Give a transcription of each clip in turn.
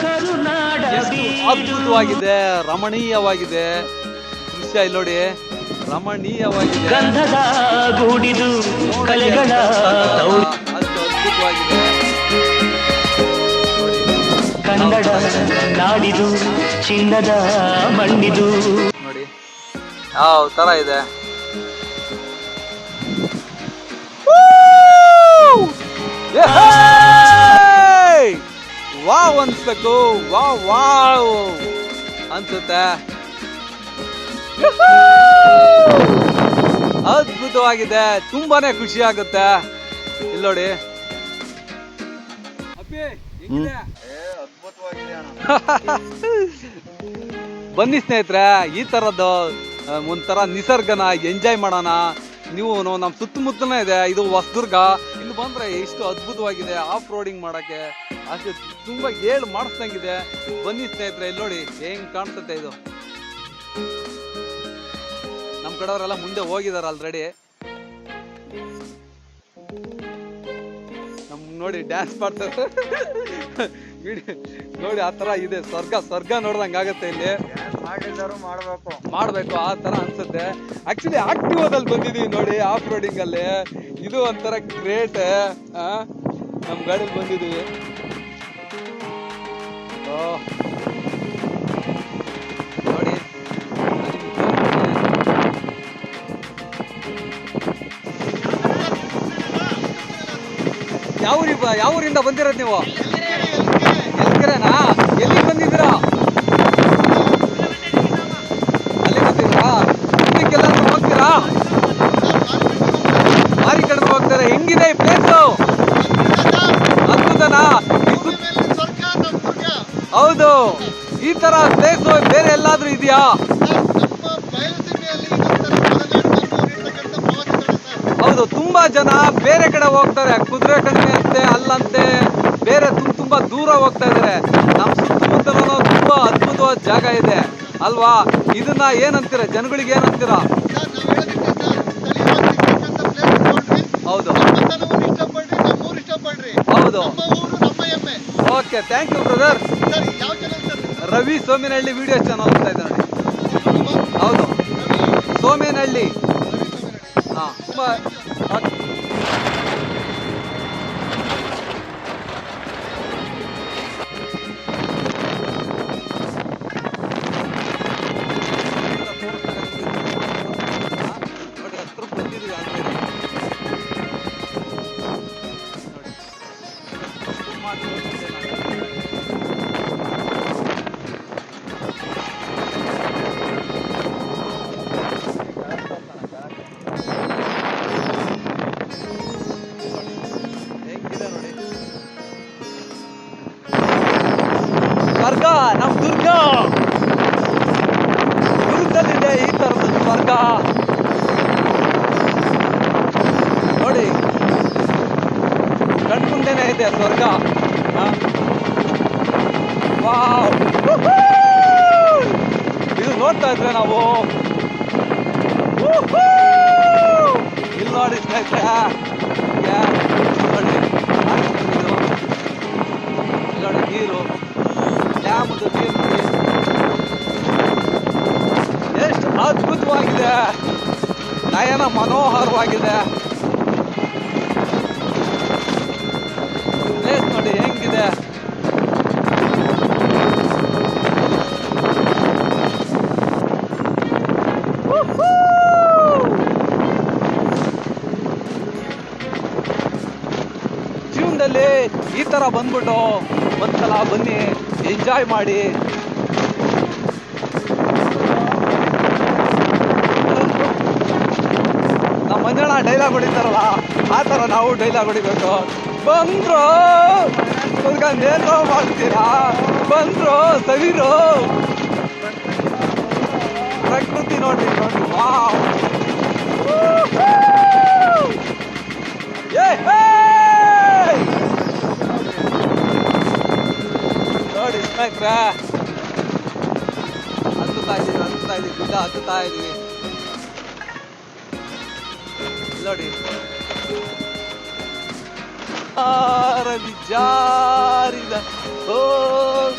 ಕರುನಾಡ ಅದ್ಭುತವಾಗಿದೆ ರಮಣೀಯವಾಗಿದೆ. ದೃಶ್ಯ ಇಲ್ಲಿ ನೋಡಿ. ರಮಣೀಯವಾಗಿದೆ. ಗಂಧದ ಗೂಡಿದು ಕಲೆಗಳ ತೌಡಿ ಅಷ್ಟು ಅದ್ಭುತವಾಗಿದೆ. ಕನ್ನಡ ನಾಡಿದು ಚಿನ್ನದ ಮಣ್ಣಿದು. ನೋಡಿ. ಯಾವ ತರ ಇದೆ. ವಾವ್ ಅನ್ಸ್ಬೇಕು ವಾವ್ ವಾವ್ ಅನ್ಸುತ್ತೆ. ಅದ್ಭುತವಾಗಿದೆ ತುಂಬಾನೇ ಖುಷಿ ಆಗುತ್ತೆ. ಇಲ್ಲಿ ನೋಡಿ. ಬನ್ನಿ ಸ್ನೇಹಿತರೆ ಈ ಥರದ್ದು ಒಂಥರ ನಿಸರ್ಗನ ಎಂಜಾಯ್ ಮಾಡೋಣ. ನೀವು ನಮ್ಮ ಸುತ್ತಮುತ್ತಲೇ ಇದೆ ಇದು ಹೊಸದುರ್ಗ. ಇಲ್ಲಿ ಬಂದ್ರೆ ಎಷ್ಟು ಅದ್ಭುತವಾಗಿದೆ ಆಫ್ ರೋಡಿಂಗ್ ಮಾಡಕ್ಕೆ. ಅಷ್ಟು ತುಂಬಾ ಏಳು ಮಾಡಿಸ್ದಂಗಿದೆ. ಬನ್ನಿ ಸ್ನೇಹಿತರೆ, ಇಲ್ಲಿ ನೋಡಿ ಹೆಂಗ್ ಕಾಣಿಸುತ್ತೆ ಇದು. ನಮ್ಮ ಕಡೆಯವರೆಲ್ಲ ಮುಂದೆ ಹೋಗಿದ್ದಾರೆ ಆಲ್ರೆಡಿ ನಮ್ ನೋಡಿ ಡ್ಯಾನ್ಸ್ ಮಾಡ್ತಾರೆ. ನೋಡಿ ಆ ತರ ಇದೆ. ಸ್ವರ್ಗ ಸ್ವರ್ಗ ನೋಡ್ದಂಗೆ ಆಗತ್ತೆ ಇಲ್ಲಿ. ಮಾಡಬೇಕು ಮಾಡ್ಬೇಕು. ಮಾಡ್ಬೇಕು ಆ ತರ ಅನ್ಸುತ್ತೆ. ಆಕ್ಚುಲಿ ಆಕ್ಟಿವಾದಲ್ಲಿ ಬಂದಿದೀವಿ ನೋಡಿ ಆಫ್ ರೋಡಿಂಗ್ ಅಲ್ಲಿ. ಇದು ಒಂಥರ ಗ್ರೇಟ್ ನಮ್ ಗಾಡಿ ಬಂದಿದೀವಿ. ನೋಡಿ ಯಾವ ಊರಿ ಯಾವ ಊರಿಂದ ಬಂದಿರೋದು ನೀವು? ಎಲ್ಕೆರೆನಾ ಎಲ್ಲಿಗೆ ಬಂದಿದ್ದೀರಾ? ಅಲ್ಲಿ ಬಂದಿದ್ದೀರಾ? ಇದಕ್ಕೆಲ್ಲ ಹೋಗ್ತೀರಾ? ಮಾರಿ ಕಡಿಮೆ ಹೋಗ್ತಾರೆ, ಹೆಂಗಿದೆ ಈ ಪ್ಲೇಸು ಅದ್ಭುತನಾ? ಹೌದು, ಈ ತರ ಪ್ಲೇಸ್ ಬೇರೆ ಎಲ್ಲಾದ್ರೂ ಇದೆಯಾ? ಹೌದು, ತುಂಬಾ ಜನ ಬೇರೆ ಕಡೆ ಹೋಗ್ತಾರೆ, ಕುದುರೆ ಕಣ್ಣಿ ಅಂತೆ ಅಲ್ಲಂತೆ. ಬೇರೆ ತುಂಬ ತುಂಬಾ ದೂರ ಹೋಗ್ತಾ ಇದ್ದಾರೆ. ನಮ್ಮ ಸುತ್ತಮುತ್ತಲೂ ತುಂಬ ಅದ್ಭುತವಾದ ಜಾಗ ಇದೆ. ಅಲ್ವಾ? ಇದನ್ನ ಏನಂತೀರ? ಜನಗಳಿಗೆ ಏನಂತೀರ? ಹೌದು. ಹೌದು. Okay thank you brother Ravi Somenahalli video channel ಹೋಗ್ತಾ ಇದ್ದಾರೆ ಹೌದು. ಸೋಮೇನಹಳ್ಳಿ. ಹಾ, ತುಂಬಾ ಸ್ವರ್ಗ ನಮ್ಮ ದುರ್ಗ. ದುರ್ಗದಲ್ಲಿದೆ ಈ ತರದ ಸ್ವರ್ಗ ನೋಡಿ. ಕಣ್ಮುಂದೆನೆ ಇದೆ ಸ್ವರ್ಗ! ಇದು ನೋಡ್ತಾ ಇದ್ರೆ ನಾವು! ಇಲ್ಲಿ ನೋಡಿ ಸ್ನೇಹಿತರೆ. ನೋಡಿ ಮನೋಹರವಾಗಿದೆ ಪ್ಲೇಸ್ ನೋಡಿ ಹೆಂಗಿದೆ! ಜೀವನದಲ್ಲಿ ಈ ತರ ಬಂದ್ಬಿಟ್ಟು ಒಂದ್ಸಲ ಬನ್ನಿ ಎಂಜಾಯ್ ಮಾಡಿ. ಮಂಜಣ್ಣ ಡೈಲಾಗ್ ಹೊಡಿತಾರಲ್ಲ, ಆ ಥರ ನಾವು ಡೈಲಾಗ್ ಹೊಡಿಬೇಕು. ಬಂದ್ರು ಏನೋ ಮಾಡ್ತೀರಾ? ಬಂದ್ರು, ಸವಿರು. ಪ್ರಕೃತಿ ನೋಡಿ ನೋಡಿ ವಾವ್. ಏ! ನೋಡಿ ಸ್ನೇಹಿತರೆ, ಹತ್ತುತ್ತಾ ಇದೀವಿ ಹತ್ತುತ್ತಾ ಇದೀವಿ ಗುಡ್ಡ ನೋಡಿ. ಯಾರಲಿ ಜಾರಿದ ಓ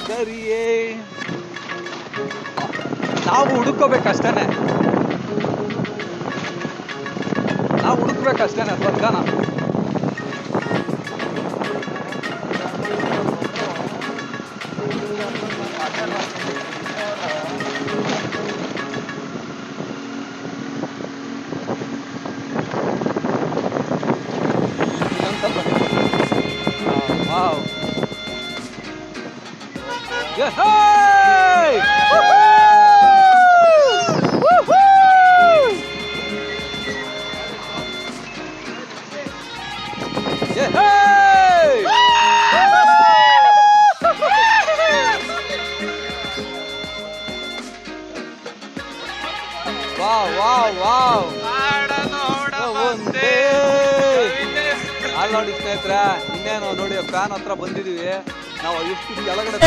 ಗರಿಯೇ ನಾವು ಹುಡುಕೋಬೇಕಷ್ಟೇನೆ ನಾವು ಹುಡುಕ್ಬೇಕಷ್ಟೇನೆ ಸ್ವರ್ಗನ. Yay! Woohoo! Woohoo! Yay! Wow wow wow ಒಂದೇ ಅಲ್ಲಿ ನೋಡಿ ಸ್ನೇಹಿತರೆ ಇನ್ನೇನು ನೋಡಿ ಫ್ಯಾನ್ ಹತ್ರ ಬಂದಿದೀವಿ ನಾವು ಎಷ್ಟು ಸೌಂದರ್ಯ ನೋಡಿ